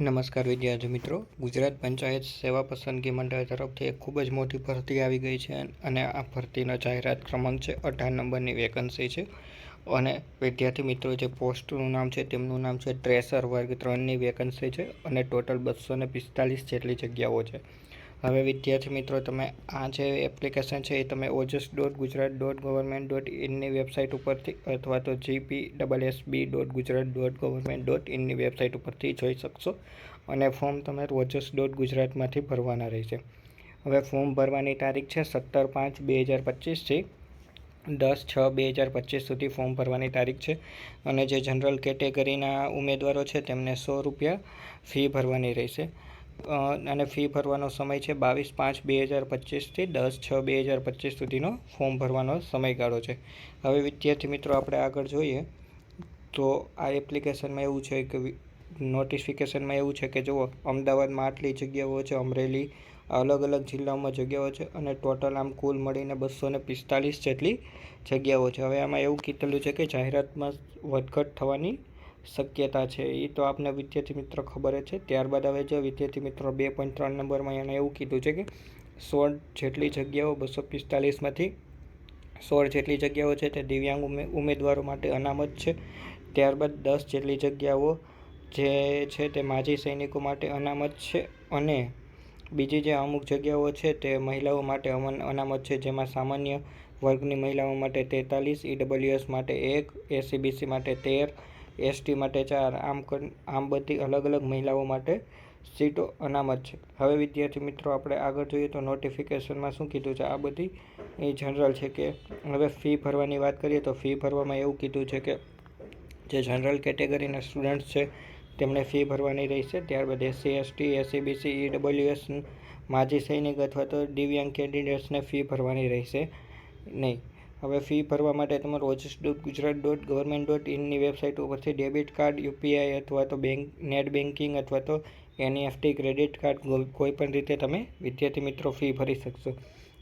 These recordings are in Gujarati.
નમસ્કાર વિદ્યાર્થી મિત્રો. ગુજરાત પંચાયત સેવા પસંદગી મંડળ તરફથી એક ખૂબ જ મોટી ભરતી આવી ગઈ છે અને આ ભરતીનો જાહેરાત ક્રમાંક છે અઢાર નંબરની વેકન્સી છે. અને વિદ્યાર્થી મિત્રો, જે પોસ્ટનું નામ છે તેમનું નામ છે ટ્રેસર વર્ગ ત્રણની વેકન્સી છે અને ટોટલ બસો ને પિસ્તાલીસ જેટલી જગ્યાઓ છે. હવે વિદ્યાર્થી મિત્રો, તમે આ જે એપ્લિકેશન છે એ તમે Ojas dot Gujarat dot government dot ઇનની website ઉપરથી અથવા તો GP double S B dot Gujarat dot government dot ઇનની website ઉપરથી જોઈ શકશો. અને ફોર્મ તમે ઓજસ ડોટ ગુજરાતમાંથી ભરવાના રહેશે. હવે ફોર્મ ભરવાની તારીખ છે સત્તર પાંચ બે હજાર પચીસથી દસ છ બે હજાર પચીસ સુધી ફોર્મ ભરવાની તારીખ છે. અને જે જનરલ કેટેગરીના ઉમેદવારો છે તેમને સો રૂપિયા ફી ભરવાની રહેશે. અને ફી ભરવાનો સમય છે બાવીસ પાંચ બે હજાર પચીસથી દસ છ બે હજાર પચીસ સુધીનો ફોર્મ ભરવાનો સમયગાળો છે. હવે વિદ્યાર્થી મિત્રો આપણે આગળ જોઈએ તો આ એપ્લિકેશનમાં એવું છે કે નોટિફિકેશનમાં એવું છે કે જુઓ, અમદાવાદમાં આટલી જગ્યાઓ છે, અમરેલી, અલગ અલગ જિલ્લાઓમાં જગ્યાઓ છે અને ટોટલ આમ કુલ મળીને બસો ને પિસ્તાલીસ જેટલી જગ્યાઓ છે. હવે આમાં એવું કીધેલું છે કે જાહેરાતમાં વધઘટ થવાની શક્યતા છે એ તો આપને વિદ્યાર્થી મિત્રો ખબર જ છે. ત્યારબાદ હવે જો વિદ્યાર્થી મિત્રો બે પોઈન્ટ ત્રણ નંબરમાં એને એવું કીધું છે કે સોળ જેટલી જગ્યાઓ બસો પિસ્તાલીસમાંથી સોળ જેટલી જગ્યાઓ છે તે દિવ્યાંગ ઉમેદવારો માટે અનામત છે. ત્યારબાદ દસ જેટલી જગ્યાઓ જે છે તે માજી સૈનિકો માટે અનામત છે અને બીજી જે અમુક જગ્યાઓ છે તે મહિલાઓ માટે અનામત છે, જેમાં સામાન્ય વર્ગની મહિલાઓ માટે તેતાલીસ ઈડબ્લ્યુએસ માટે એક એસીબીસી માટે તેર એસટી માટે ચાર આમ આમ બધી અલગ અલગ મહિલાઓ માટે સીટો અનામત છે. હવે વિદ્યાર્થી મિત્રો, આપણે આગળ જોઈએ તો નોટિફિકેશનમાં શું કીધું છે? આ બધી એ જનરલ છે કે, હવે ફી ભરવાની વાત કરીએ તો ફી ભરવામાં એવું કીધું છે કે, જે જનરલ કેટેગરીના સ્ટુડન્ટ્સ છે તેમણે ફી ભરવાની રહેશે. ત્યારબાદ એસસી એસટી એસીબીસી ઈડબ્લ્યુએસ માજી સૈનિક અથવા તો દિવ્યાંગ કેન્ડિડેટ્સને ફી ભરવાની રહેશે. નહીં. હવે ફી ભરવા માટે તમારે Ojas dot Gujarat dot government dot ઇનની website ઉપરથી ડેબિટ કાર્ડ યુપીઆઈ અથવા તો બેંક નેટ બેન્કિંગ અથવા તો એનઈએફટી ક્રેડિટ કાર્ડ કોઈ પણ રીતે તમે વિદ્યાર્થી મિત્રો ફી ભરી શકશો.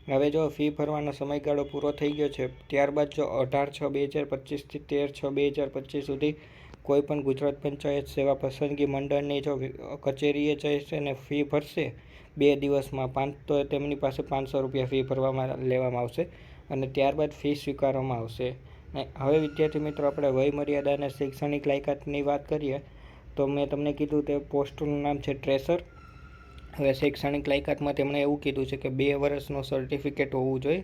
હવે જો ફી ભરવાનો સમયગાળો પૂરો થઈ ગયો છે, ત્યારબાદ જો અઢાર છ બે હજાર પચીસથી તેર છ બે હજાર પચીસ સુધી કોઈ પણ ગુજરાત પંચાયત સેવા પસંદગી મંડળની જો કચેરીએ જશે અને ફી ભરશે, બે દિવસમાં પાંચ, તો તેમની પાસે પાંચસો રૂપિયા ફી ભરવામાં લેવામાં આવશે. અને ત્યારબાદ ફી સ્વીકારવામાં આવશે. હવે, વિદ્યાર્થી મિત્રો, આપણે વયમર્યાદા અને શૈક્ષણિક લાયકાતની વાત કરીએ, તો મેં તમને કીધું તે પોસ્ટનું નામ છે ટ્રેસર. હવે શૈક્ષણિક લાયકાતમાં તેમણે એવું કીધું છે કે બે વર્ષનો સર્ટિફિકેટ હોવું જોઈએ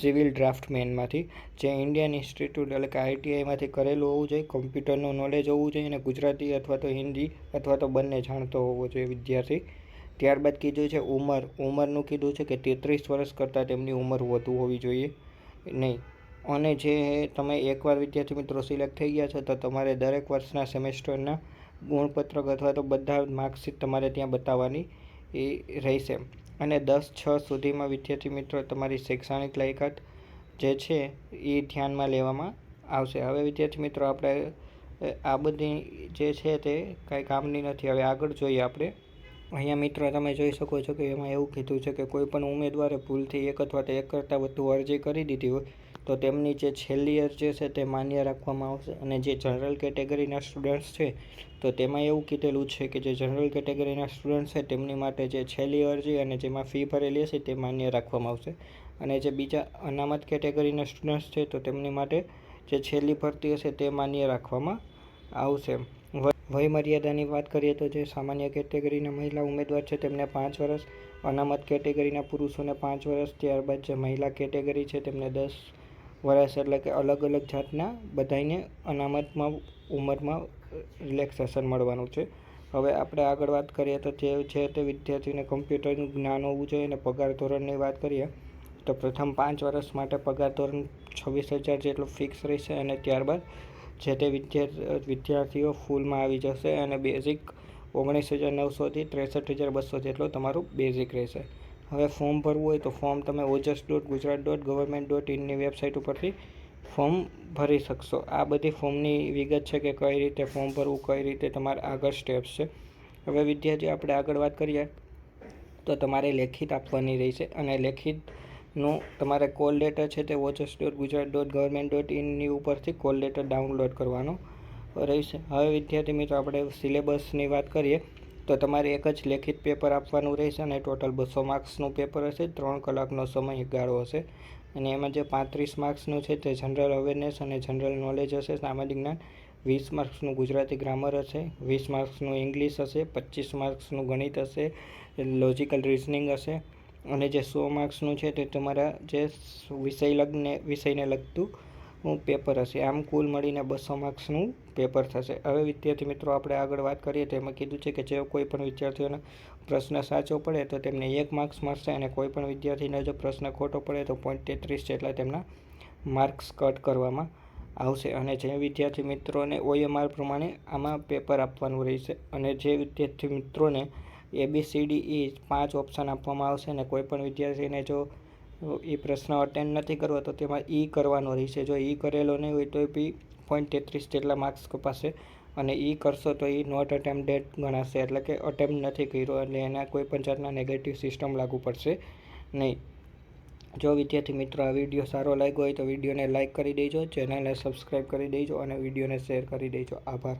સિવિલ ડ્રાફ્ટમેનમાંથી, જે ઇન્ડિયન ઇન્સ્ટિટ્યૂટ એટલે કે આઈટીઆઈમાંથી કરેલું હોવું જોઈએ, કોમ્પ્યુટરનું નોલેજ હોવું જોઈએ અને ગુજરાતી અથવા તો હિન્દી અથવા તો બંને જાણતો હોવો જોઈએ વિદ્યાર્થી. ત્યારબાદ કીધું છે ઉંમર. ઉંમરનું કીધું છે કે તેત્રીસ વર્ષ કરતાં તેમની ઉંમર વધુ હોવી જોઈએ નહીં. અને જે તમે એકવાર વિદ્યાર્થી મિત્રો સિલેક્ટ થઈ ગયા છો, તો તમારે દરેક વર્ષના સેમેસ્ટરના ગુણપત્રક અથવા તો બધા માર્કશીટ તમારે ત્યાં બતાવવાની એ રહેશે. અને દસ છ સુધીમાં વિદ્યાર્થી મિત્રો તમારી શૈક્ષણિક લાયકાત જે છે એ ધ્યાનમાં લેવામાં આવશે. હવે વિદ્યાર્થી મિત્રો આપણે આ બધી જે છે તે કાંઈ કામની નથી. હવે આગળ જોઈએ આપણે. અહીંયા મિત્રો, તમે જોઈ શકો છો કે એમાં એવું કીધું છે કે કોઈ પણ ઉમેદવારે ભૂલથી એક અથવા તો એક કરતાં વધુ અરજી કરી દીધી હોય, તો તેમની જે છેલ્લી અરજી છે તે માન્ય રાખવામાં આવશે. અને જે જનરલ કેટેગરીના સ્ટુડન્ટ્સ છે, તો તેમાં એવું કીધેલું છે કે જે જનરલ કેટેગરીના સ્ટુડન્ટ્સ છે, તેમની માટે જે છેલ્લી અરજી અને જેમાં ફી ભરેલી હશે તે માન્ય રાખવામાં આવશે. અને જે બીજા અનામત કેટેગરીના સ્ટુડન્ટ્સ છે, તો તેમની માટે જે છેલ્લી ભરતી હશે તે માન્ય રાખવામાં આવશે વય મર્યાદાની વાત કરીએ તો જે સામાન્ય કેટેગરીના મહિલા ઉમેદવાર છે, તેમને પાંચ વર્ષ, અનામત કેટેગરીના પુરુષોને પાંચ વર્ષ, ત્યારબાદ જે મહિલા કેટેગરી છે, તેમને દસ વર્ષ એટલે કે અલગ અલગ જાતના બધાને અનામતમાં ઉંમરમાં રિલેક્સેશન મળવાનું છે. હવે આપણે આગળ વાત કરીએ તો જે છે તે વિદ્યાર્થીને કમ્પ્યુટરનું જ્ઞાન હોવું જોઈએ અને પગાર ધોરણની વાત કરીએ તો પ્રથમ પાંચ વર્ષ માટે પગાર ધોરણ છવ્વીસ હજાર જેટલું ફિક્સ રહેશે અને ત્યારબાદ જે તે વિદ્યાર્થીઓ ફૂલમાં આવી જશે અને બેઝિક ઓગણીસ હજાર નવસોથી ત્રેસઠ હજાર બસો જેટલો તમારું બેઝિક રહેશે. હવે ફોર્મ ભરવું હોય તો ફોર્મ તમે Ojas dot Gujarat dot government dot ઇનની website ઉપરથી ફોર્મ ભરી શકશો. આ બધી ફોર્મની વિગત છે કે કઈ રીતે ફોર્મ ભરવું, કઈ રીતે તમારે આગળ સ્ટેપ્સ છે. હવે વિદ્યાર્થી આપણે આગળ વાત કરીએ તો તમારે લેખિત આપવાની રહેશે અને લેખિત નું તમારે કોલ લેટર છે તે Ojas dot Gujarat dot government dot ઇનની ઉપરથી કોલ લેટર ડાઉનલોડ કરવાનો રહેશે. હવે વિદ્યાર્થી મિત્રો, આપણે સિલેબસની વાત કરીએ, તો તમારે એક જ લેખિત પેપર આપવાનું રહેશે અને ટોટલ બસો માર્ક્સનું પેપર હશે, ત્રણ કલાકનો સમય ગાળો હશે. અને એમાં જે પાંત્રીસ માર્ક્સનું છે તે જનરલ અવેરનેસ અને જનરલ નોલેજ હશે. સામાજિક જ્ઞાન વીસ માર્ક્સનું ગુજરાતી ગ્રામર હશે, વીસ માર્ક્સનું ઇંગ્લિશ હશે, પચીસ માર્ક્સનું ગણિત હશે લોજિકલ રિઝનિંગ હશે અને જે સો માર્ક્સનું છે તે તમારા જે વિષય લગ્ને, વિષયને લગતું પેપર હશે. આમ કુલ મળીને બસો માર્ક્સનું પેપર થશે. હવે વિદ્યાર્થી મિત્રો, આપણે આગળ વાત કરીએ તો એમાં કીધું છે કે જે કોઈ પણ વિદ્યાર્થીઓનો પ્રશ્ન સાચો પડે તો તેમને એક માર્ક્સ મળશે અને કોઈ પણ વિદ્યાર્થીને જો પ્રશ્ન ખોટો પડે તો પોઈન્ટ તેત્રીસ જેટલા તેમના માર્ક્સ કટ કરવામાં આવશે. અને જે વિદ્યાર્થી મિત્રોને ઓએમઆર પ્રમાણે આમાં પેપર આપવાનું રહેશે. અને જે વિદ્યાર્થી મિત્રોને એ બી સી ડી ઈ પાંચ ઓપ્શન આપવામાં આવશે અને કોઈપણ વિદ્યાર્થીને જો એ પ્રશ્ન અટેન્ડ નથી કરવો તો તેમાં ઈ કરવાનો રહેશે. જો ઈ કરેલો નહીં હોય તો બી પોઈન્ટ તેત્રીસ જેટલા માર્ક્સ કપાશે અને ઈ કરશો તો એ નોટ અટેમ્પટેડ ગણાશે. એટલે કે અટેમ્પ નથી કર્યો એટલે એના કોઈ પણ જાતના નેગેટિવ સિસ્ટમ લાગુ પડશે નહીં. જો વિદ્યાર્થી મિત્રો આ વીડિયો સારો લાગ્યો હોય તો વિડીયોને લાઇક કરી દેજો ચેનલને સબસ્ક્રાઈબ કરી દેજો અને વિડીયોને શેર કરી દેજો. આભાર.